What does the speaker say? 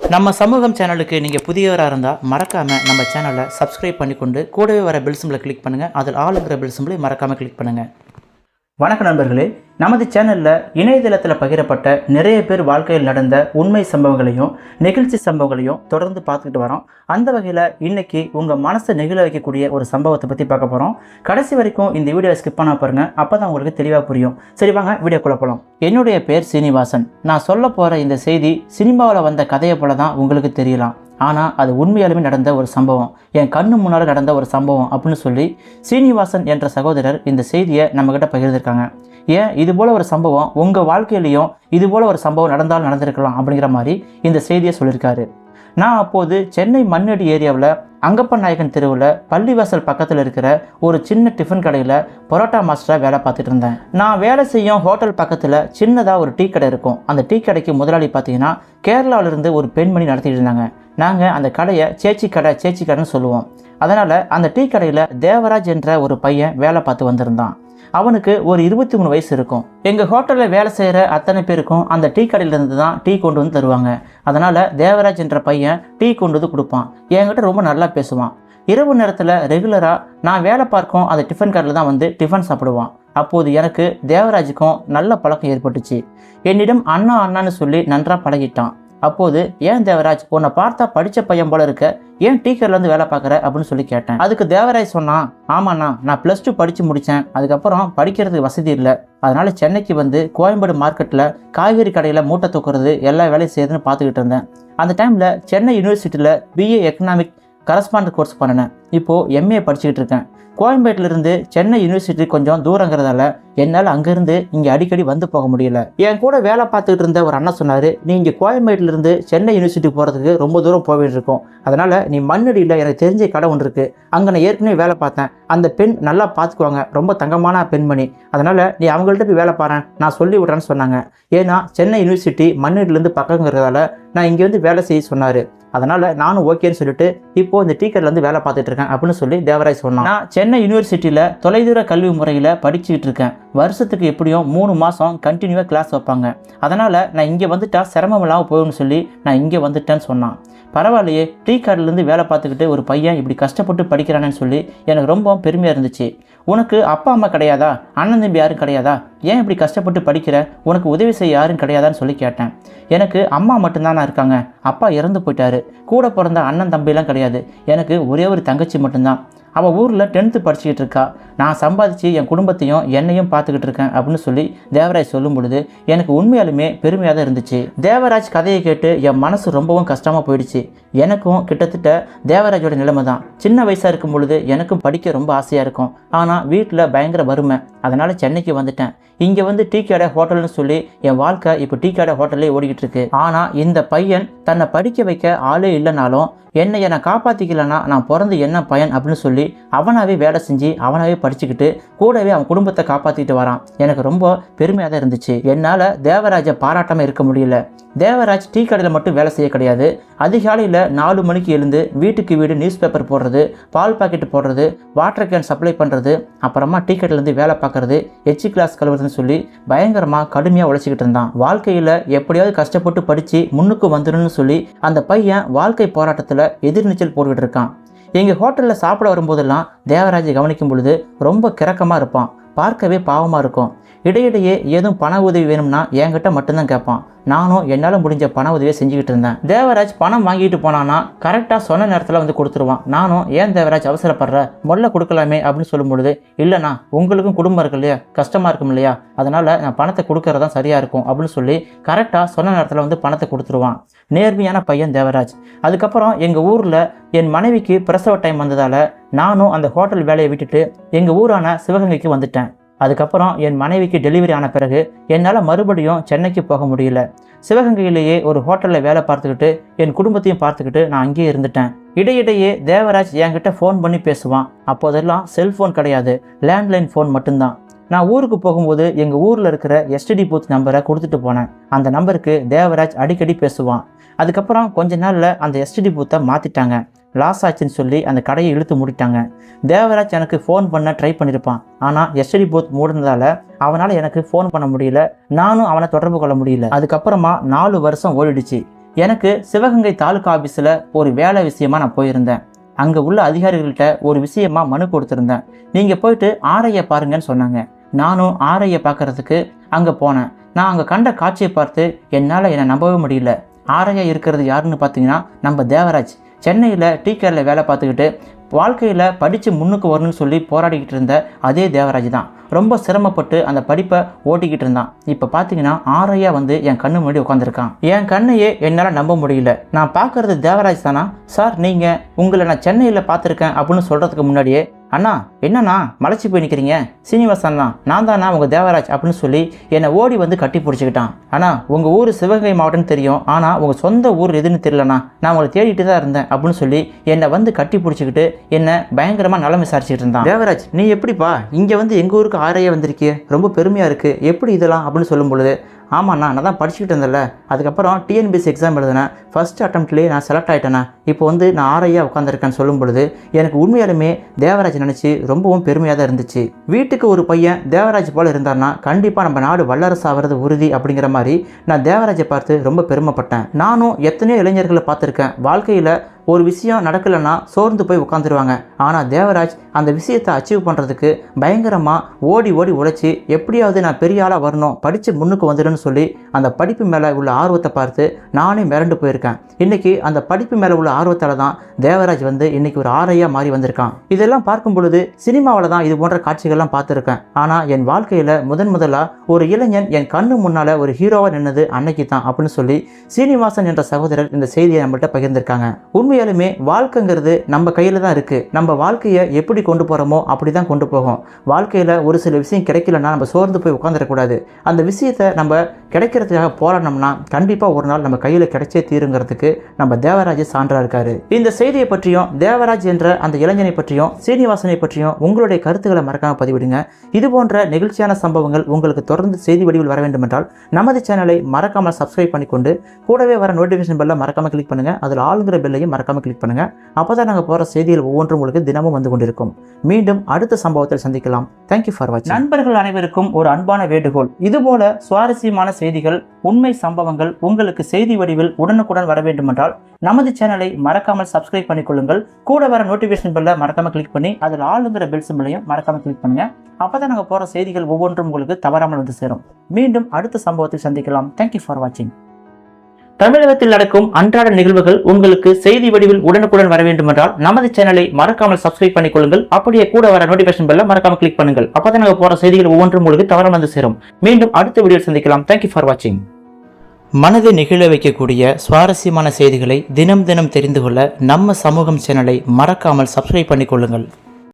நம்ம சமூகம் சேனலுக்கு நீங்கள் புதியவராக இருந்தால் மறக்காமல் நம்ம சேனலை சப்ஸ்கிரைப் பண்ணிக்கொண்டு கூடவே வர பெல் சிம்பிளை கிளிக் பண்ணுங்கள் அதில் ஆளுங்கிற பெல் சிம்பிளை மறக்காமல் கிளிக் பண்ணுங்கள் வணக்க நண்பர்களே நமது சேனலில் இணையதளத்தில் பகிரப்பட்ட நிறைய பேர் வாழ்க்கையில் நடந்த உண்மை சம்பவங்களையும் நிகழ்ச்சி சம்பவங்களையும் தொடர்ந்து பார்த்துக்கிட்டு வரோம். அந்த வகையில் இன்றைக்கி உங்கள் மனசை நெகிழ வைக்கக்கூடிய ஒரு சம்பவத்தை பற்றி பார்க்க போகிறோம் கடைசி வரைக்கும் இந்த வீடியோவை ஸ்கிப் பண்ண பாருங்கள் அப்போ தான் உங்களுக்கு தெளிவாக புரியும். சரி வாங்க வீடியோ குழப்பலாம் என்னுடைய பேர் சீனிவாசன். நான் சொல்ல போகிற இந்த செய்தி சினிமாவில் வந்த கதையை போல தான் உங்களுக்கு தெரியலாம். ஆனால் அது உண்மையாலுமே நடந்த ஒரு சம்பவம். என் கண்ணு முன்னால் நடந்த ஒரு சம்பவம் அப்படின்னு சொல்லி சீனிவாசன் என்ற சகோதரர் இந்த செய்தியை நம்மக்கிட்ட பகிர்ந்திருக்காங்க. ஏன்? இது போல் ஒரு சம்பவம் உங்கள் வாழ்க்கையிலையும் இது போல் ஒரு சம்பவம் நடந்தால் நடந்திருக்கலாம் அப்படிங்கிற மாதிரி இந்த செய்தியை சொல்லியிருக்காரு. நான் அப்போது சென்னை மண்ணடி ஏரியாவில் அங்கப்பன் நாயகன் தெருவில் பள்ளிவாசல் பக்கத்தில் இருக்கிற ஒரு சின்ன டிஃபன் கடையில் பரோட்டா மாஸ்டராக வேலை பார்த்துட்டு இருந்தேன். நான் வேலை செய்யும் ஹோட்டல் பக்கத்தில் சின்னதாக ஒரு டீ கடை இருக்கும். அந்த டீ கடைக்கு முதலாளி பார்த்தீங்கன்னா கேரளாவிலிருந்து ஒரு பெண்மணி நடத்திட்டு இருந்தாங்க. நாங்கள் அந்த கடையை சேச்சி கடை சேச்சி கடைன்னு சொல்லுவோம். அதனால் அந்த டீ கடையில் தேவராஜ் என்ற ஒரு பையன் வேலை பார்த்து வந்திருந்தான். அவனுக்கு ஒரு இருபத்தி மூணு வயசு இருக்கும். எங்கள் ஹோட்டலில் வேலை செய்கிற அத்தனை பேருக்கும் அந்த டீ கடையிலேருந்து தான் டீ கொண்டு வந்து தருவாங்க. அதனால் தேவராஜ் என்ற பையன் டீ கொண்டு வந்து கொடுப்பான். என்கிட்ட ரொம்ப நல்லா பேசுவான். இரவு நேரத்தில் ரெகுலராக நான் வேலை பார்க்கும் அந்த டிஃபன் கடையில் தான் வந்து டிஃபன் சாப்பிடுவான். அப்போது எனக்கு தேவராஜுக்கும் நல்ல பழக்கம் ஏற்பட்டுச்சு. என்னிடம் அண்ணா அண்ணான்னு சொல்லி நன்றாக பழகிட்டான். அப்போது ஏன் தேவராஜ் உன்னை பார்த்தா படித்த பையன் போல இருக்க? ஏன் டீக்கர்லேருந்து வேலை பார்க்குற? அப்படின்னு சொல்லி கேட்டேன். அதுக்கு தேவராஜ் சொன்னான் ஆமாண்ணா நான் ப்ளஸ் டூ படித்து முடித்தேன் அதுக்கப்புறம் படிக்கிறதுக்கு வசதி இல்லை. அதனால் சென்னைக்கு வந்து கோயம்பேடு மார்க்கெட்டில் காய்கறி கடையில் மூட்டை தூக்குறது எல்லா வேலையும் செய்யுதுன்னு பார்த்துக்கிட்டு இருந்தேன். அந்த டைமில் சென்னை யூனிவர்சிட்டியில் பிஏ எக்கனாமிக் கரஸ்பாண்ட் கோர்ஸ் பண்ணினேன். இப்போது எம்ஏ படிச்சுக்கிட்டு இருக்கேன். கோயம்பேட்டிலிருந்து சென்னை யூனிவர்சிட்டி கொஞ்சம் தூரங்கிறதால என்னால் அங்கேருந்து இங்கே அடிக்கடி வந்து போக முடியல. என் கூட வேலை பார்த்துக்கிட்டு இருந்த ஒரு அண்ணன் சொன்னார் நீ இங்கே கோயம்பேட்டிலிருந்து சென்னை யூனிவர்சிட்டி போகிறதுக்கு ரொம்ப தூரம் போக வேண்டியிருக்கும் அதனால் நீ மண்ணடியில் எனக்கு தெரிஞ்ச கடை ஒன்று இருக்குது அங்கே நான் ஏற்கனவே வேலை பார்த்தேன். அந்த பெண் நல்லா பார்த்துக்குவாங்க. ரொம்ப தங்கமான பெண்மணி. அதனால் நீ அவங்கள்ட்ட போய் வேலை பாறேன் நான் சொல்லி விட்றேன்னு சொன்னாங்க. ஏன்னா சென்னை யூனிவர்சிட்டி மண்ணடியிலேருந்து பக்கங்கிறதால நான் இங்கே வந்து வேலை செய்ய சொன்னார். அதனால் நானும் ஓகேன்னு சொல்லிட்டு இப்போ இந்த டீக்கர்லேருந்து வேலை பார்த்துட்டு இருக்கேன் அப்படின்னு சொல்லி தேவராய் சொன்னான். நான் சென்னை யூனிவர்சிட்டியில் தொலைதூர கல்வி முறையில் படிச்சுக்கிட்டு இருக்கேன். வருஷத்துக்கு எப்படியும் மூணு மாதம் கண்டினியூவாக கிளாஸ் வைப்பாங்க. அதனால் நான் இங்கே வந்துட்டா சிரமம் இல்லாமல் சொல்லி நான் இங்கே வந்துட்டேன்னு சொன்னான். பரவாயில்லையே டீ கார்டிலேருந்து வேலை பார்த்துக்கிட்டு ஒரு பையன் இப்படி கஷ்டப்பட்டு படிக்கிறானேன்னு சொல்லி எனக்கு ரொம்ப பெருமையாக இருந்துச்சு. உனக்கு அப்பா அம்மா கிடையாதா? அண்ணன் தம்பி யாரும் கிடையாதா? ஏன் இப்படி கஷ்டப்பட்டு படிக்கிற? உனக்கு உதவி செய்ய யாரும் கிடையாதான்னு சொல்லி கேட்டேன். எனக்கு அம்மா மட்டும்தானா இருக்காங்க? அப்பா இறந்து போயிட்டாரு. கூட பிறந்த அண்ணன் தம்பிலாம் கிடையாது. எனக்கு ஒரே ஒரு தங்கச்சி மட்டும்தான். அவள் ஊரில் டென்த்து படிச்சுக்கிட்டு இருக்கா. நான் சம்பாதிச்சு என் குடும்பத்தையும் என்னையும் பார்த்துக்கிட்டு இருக்கேன் அப்படின்னு சொல்லி தேவராஜ் சொல்லும் பொழுது எனக்கு உண்மையாலுமே பெருமையாக தான் இருந்துச்சு. தேவராஜ் கதையை கேட்டு என் மனசு ரொம்பவும் கஷ்டமாக போயிடுச்சு. எனக்கும் கிட்டத்தட்ட தேவராஜோட நிலைமை தான். சின்ன வயசாக இருக்கும் பொழுது எனக்கும் படிக்க ரொம்ப ஆசையாக இருக்கும். ஆனால் வீட்டில் பயங்கர வறுமை. அதனால் சென்னைக்கு வந்துட்டேன். இங்கே வந்து டீ கடை ஹோட்டல்னு சொல்லி என் வாழ்க்கை இப்போ டீ கடை ஹோட்டல்லே ஓடிக்கிட்டு இருக்கு. ஆனால் இந்த பையன் தன்னை படிக்க வைக்க ஆளே இல்லைனாலும் என்னை என்னை காப்பாற்றிக்கலன்னா நான் பிறந்து என்ன பயன் அப்படின்னு சொல்லி அவனாகவே வேலை செஞ்சு அவனாகவே படிச்சுக்கிட்டு கூடவே அவன் குடும்பத்தை காப்பாற்றிட்டு வரான். எனக்கு ரொம்ப பெருமையாக தான் இருந்துச்சு. என்னால் தேவராஜை பாராட்டாமல் இருக்க முடியல. தேவராஜ் டீ கடையில் மட்டும் வேலை செய்ய கிடையாது. அதிகாலையில் நாலு மணிக்கு எழுந்து வீட்டுக்கு வீடு நியூஸ் பேப்பர் போடுறது பால் பாக்கெட் போடுறது வாட்டர் கேன் சப்ளை பண்ணுறது அப்புறமா டீ கடையிலேருந்து வேலை பார்க்குறது எச்சி கிளாஸ் கழுவுறதுன்னு சொல்லி பயங்கரமாக கடுமையாக உழைச்சிக்கிட்டு இருந்தான். வாழ்க்கையில் எப்படியாவது கஷ்டப்பட்டு படித்து முன்னுக்கு வந்துடணும்னு சொல்லி அந்த பையன் வாழ்க்கை போராட்டத்தில் எதிர்நீச்சல் போட்டுக்கிட்டு இருக்கான். எங்கள் ஹோட்டலில் சாப்பிட வரும்போதெல்லாம் தேவராஜை கவனிக்கும் பொழுது ரொம்ப கிறக்கமாக இருப்பான். பார்க்கவே பாவமாக இருக்கும். இடையிடையே ஏதும் பண உதவி வேணும்னா என்கிட்ட மட்டும்தான் கேட்பான். நானும் என்னால் முடிஞ்ச பண உதவியை செஞ்சுக்கிட்டு இருந்தேன். தேவராஜ் பணம் வாங்கிட்டு போனான்னா கரெக்டாக சொன்ன நேரத்தில் வந்து கொடுத்துருவான். நானும் ஏன் தேவராஜ் அவசரப்படுற? முதல்ல கொடுக்கலாமே அப்படின்னு சொல்லும் பொழுது இல்லைண்ணா உங்களுக்கும் குடும்பம் இருக்கு இல்லையா? கஷ்டமாக இருக்கும் இல்லையா? அதனால் நான் பணத்தை கொடுக்கறது தான் சரியாக இருக்கும் அப்படின்னு சொல்லி கரெக்டாக சொன்ன நேரத்தில் வந்து பணத்தை கொடுத்துருவான். நேர்மையான பையன் தேவராஜ். அதுக்கப்புறம் எங்கள் ஊரில் என் மனைவிக்கு பிரசவ டைம் வந்ததால் நானும் அந்த ஹோட்டல் வேலையை விட்டுட்டு எங்கள் ஊரான சிவகங்கைக்கு வந்துட்டேன். அதுக்கப்புறம் என் மனைவிக்கு டெலிவரி ஆன பிறகு என்னால் மறுபடியும் சென்னைக்கு போக முடியல. சிவகங்கையிலேயே ஒரு ஹோட்டலில் வேலை பார்த்துக்கிட்டு என் குடும்பத்தையும் பார்த்துக்கிட்டு நான் அங்கேயே இருந்துட்டேன். இடையிடையே தேவராஜ் என்கிட்ட ஃபோன் பண்ணி பேசுவான். அப்போதெல்லாம் செல்ஃபோன் கிடையாது. லேண்ட்லைன் ஃபோன் மட்டும்தான். நான் ஊருக்கு போகும்போது எங்கள் ஊரில் இருக்கிற எஸ்டிடி பூத் நம்பரை கொடுத்துட்டு போனேன். அந்த நம்பருக்கு தேவராஜ் அடிக்கடி பேசுவான். அதுக்கப்புறம் கொஞ்ச நாளில் அந்த எஸ்டிடி பூத்தை மாற்றிட்டாங்க லாஸ் ஆச்சுன்னு சொல்லி அந்த கடையை இழுத்து மூடிட்டாங்க. தேவராஜ் எனக்கு ஃபோன் பண்ண ட்ரை பண்ணியிருப்பான் ஆனால் எஸ்டி போத் மூடினதால அவனால் எனக்கு ஃபோன் பண்ண முடியல. நானும் அவனை தொடர்பு கொள்ள முடியல. அதுக்கப்புறமா நாலு வருஷம் ஓடிடுச்சு. எனக்கு சிவகங்கை தாலுகா ஆஃபீஸில் ஒரு வேலை விஷயமா நான் போயிருந்தேன். அங்கே உள்ள அதிகாரிகள்கிட்ட ஒரு விஷயமா மனு கொடுத்துருந்தேன். நீங்கள் போயிட்டு ஆரையை பாருங்கன்னு சொன்னாங்க. நானும் ஆரையை பார்க்கறதுக்கு அங்கே போனேன். நான் அங்கே கண்ட காட்சியை பார்த்து என்னால் என்னை நம்பவே முடியல. ஆரையா இருக்கிறது யாருன்னு பார்த்தீங்கன்னா நம்ம தேவராஜ். சென்னையில் டீ கேரில் வேலை பார்த்துக்கிட்டு வாழ்க்கையில் படித்து முன்னுக்கு வரணும்னு சொல்லி போராடிக்கிட்டு இருந்த அதே தேவராஜ் தான். ரொம்ப சிரமப்பட்டு அந்த படிப்பை ஓட்டிக்கிட்டு இருந்தான். இப்போ பார்த்தீங்கன்னா ஆரையாக வந்து என் கண்ணு முன்னாடி உட்காந்துருக்கான் என் கண்ணையே என்னால் நம்ப முடியல. நான் பார்க்கறது தேவராஜ் தானா? சார் நீங்கள் உங்களை நான் சென்னையில் பார்த்துருக்கேன் அப்படின்னு சொல்கிறதுக்கு முன்னாடியே அண்ணா என்னண்ணா மலைச்சி போய் நிற்கிறீங்க சீனிவாசன் தான் நான் தானா உங்கள் தேவராஜ் அப்படின்னு சொல்லி என்னை ஓடி வந்து கட்டி பிடிச்சிக்கிட்டான். அண்ணா உங்கள் ஊர் சிவகங்கை மாவட்டம்னு தெரியும். ஆனால் உங்கள் சொந்த ஊர் எதுன்னு தெரியலண்ணா. நான் உங்களை தேடிட்டு தான் இருந்தேன் அப்படின்னு சொல்லி என்னை வந்து கட்டி பிடிச்சிக்கிட்டு என்னை பயங்கரமாக நலம் விசாரிச்சுட்டு இருந்தான். தேவராஜ் நீ எப்படிப்பா? இங்கே வந்து எங்கள் ஊருக்கு ஆரையே வந்திருக்கிய? ரொம்ப பெருமையாக இருக்குது எப்படி இதெல்லாம் அப்படின்னு சொல்லும் பொழுது ஆமாண்ணா நான் தான் படிச்சுக்கிட்டு இருந்தேன்ல. அதுக்கப்புறம் டிஎன்பிஎஸ்சி எக்ஸாம் எழுதினேன். ஃபஸ்ட் அட்டம்ப்ட்லேயே நான் செலக்ட் ஆகிட்டேண்ணா இப்போ வந்து நான் ஆரையாக உட்காந்துருக்கேன்னு சொல்லும் பொழுது எனக்கு உண்மையாலுமே தேவராஜ் நினச்சி ரொம்பவும் பெருமையாக தான் இருந்துச்சு. வீட்டுக்கு ஒரு பையன் தேவராஜ் போல் இருந்தார்னா கண்டிப்பாக நம்ம நாடு வல்லரசு ஆகிறது உறுதி அப்படிங்கிற மாதிரி நான் தேவராஜை பார்த்து ரொம்ப பெருமைப்பட்டேன். நானும் எத்தனையோ இளைஞர்களை பார்த்துருக்கேன். வாழ்க்கையில் ஒரு விஷயம் நடக்கலைன்னா சோர்ந்து போய் உட்காந்துருவாங்க ஆனால் தேவராஜ் அந்த விஷயத்தை அச்சீவ் பண்ணுறதுக்கு பயங்கரமாக ஓடி ஓடி உழைச்சி எப்படியாவது நான் பெரிய ஆளாக வரணும் படித்து முன்னுக்கு வந்துடுன்னு சொல்லி அந்த படிப்பு மேலே உள்ள ஆர்வத்தை பார்த்து நானே மிரண்டு போயிருக்கேன். இன்றைக்கி அந்த படிப்பு மேலே உள்ள ஆர்வத்தால் தான் தேவராஜ் வந்து இன்றைக்கி ஒரு ஆரையாக மாறி வந்திருக்கான். இதெல்லாம் பார்க்கும் பொழுது சினிமாவில் தான் இது போன்ற காட்சிகள்லாம் பார்த்துருக்கேன். ஆனால் என் வாழ்க்கையில் முதன் முதலாக ஒரு இளைஞன் என் கண்ணு முன்னால் ஒரு ஹீரோவாக நின்னது அன்னைக்கு தான் அப்படின்னு சொல்லி சீனிவாசன் என்ற சகோதரர் இந்த செய்தியை நம்மள்கிட்ட பகிர்ந்திருக்காங்க. உண்மை உண்மையாலுமே வாழ்க்கைங்கிறது நம்ம கையில் தான் இருக்குது நம்ம வாழ்க்கையை எப்படி கொண்டு போகிறோமோ அப்படி தான் கொண்டு போகும். வாழ்க்கையில் ஒரு சில விஷயம் கிடைக்கலன்னா நம்ம சோர்ந்து போய் உட்காந்துடக்கூடாது அந்த விஷயத்தை நம்ம கிடைக்கிறதுக்காக போராடணும்னா கண்டிப்பாக ஒரு நாள் நம்ம கையில் கிடைச்சே தீருங்கிறதுக்கு நம்ம தேவராஜ் சான்றாக இருக்காரு. இந்த செய்தியை பற்றியும் தேவராஜ் என்ற அந்த இளைஞனை பற்றியும் சீனிவாசனை பற்றியும் உங்களுடைய கருத்துக்களை மறக்காமல் பதிவிடுங்க. இது போன்ற நெகிழ்ச்சியான சம்பவங்கள் உங்களுக்கு தொடர்ந்து செய்தி வடிவில் வர வேண்டும் என்றால் நமது சேனலை மறக்காமல் சப்ஸ்கிரைப் பண்ணிக்கொண்டு கூடவே வர நோட்டிஃபிகேஷன் பெல்லை மறக்காம கிளிக் பண்ணுங்கள் அதில் ஆளுங்கிற பெல்லையும் மறக்காம கிளிக் பண்ணுங்க. அப்பதான் நாங்கள் போகிற செய்திகள் ஒவ்வொன்றும் உங்களுக்கு தினமும் வந்து கொண்டிருக்கும். மீண்டும் அடுத்த சம்பவத்தில் சந்திக்கலாம். தேங்க்யூ ஃபார் வாட்சிங் நண்பர்கள் அனைவருக்கும் ஒரு அன்பான வேண்டுகோள். இதுபோல சுவாரஸ்யமான செய்திகள் உண்மை சம்பவங்கள் உங்களுக்கு செய்தி வடிவில் உடனுக்குடன் வர வேண்டுமென்றால் நமது சேனலை மறக்காமல் சப்ஸ்கிரைப் பண்ணிக்கொள்ளுங்கள். கூட வர நோட்டிஃபிகேஷன் பெல்ல மறக்காமல் கிளிக் பண்ணி அதில் ஆளுங்கிற பெல் சிம்பிளையும் மறக்காமல் கிளிக் பண்ணுங்க. அப்பதான் நாங்கள் போகிற செய்திகள் ஒவ்வொன்றும் உங்களுக்கு தவறாமல் வந்து சேரும். மீண்டும் அடுத்த சம்பவத்தில் சந்திக்கலாம். தேங்க்யூ ஃபார் வாட்சிங் தமிழகத்தில் நடக்கும் அன்றாட நிகழ்வுகள் உங்களுக்கு செய்தி வடிவில் உடனுக்குடன் வர வேண்டுமென்றால் நமது சேனலை மறக்காமல் சப்ஸ்கிரைப் பண்ணிக்கொள்ளுங்கள். அப்படியே கூட வர நோட்டிபிகேஷன் பெல்ல மறக்காம கிளிக் பண்ணுங்கள். அப்பதான் நாங்கள் போற செய்திகள் ஒவ்வொன்றும் உங்களுக்கு தவறாமல் வந்து சேரும். மீண்டும் அடுத்த வீடியோ சந்திக்கலாம். தேங்க்யூ ஃபார் வாட்சிங் மனதை நெகிழ வைக்கக்கூடிய சுவாரஸ்யமான செய்திகளை தினம் தினம் தெரிந்து கொள்ள நம்ம சமூகம் சேனலை மறக்காமல் சப்ஸ்கிரைப் பண்ணிக்கொள்ளுங்கள்.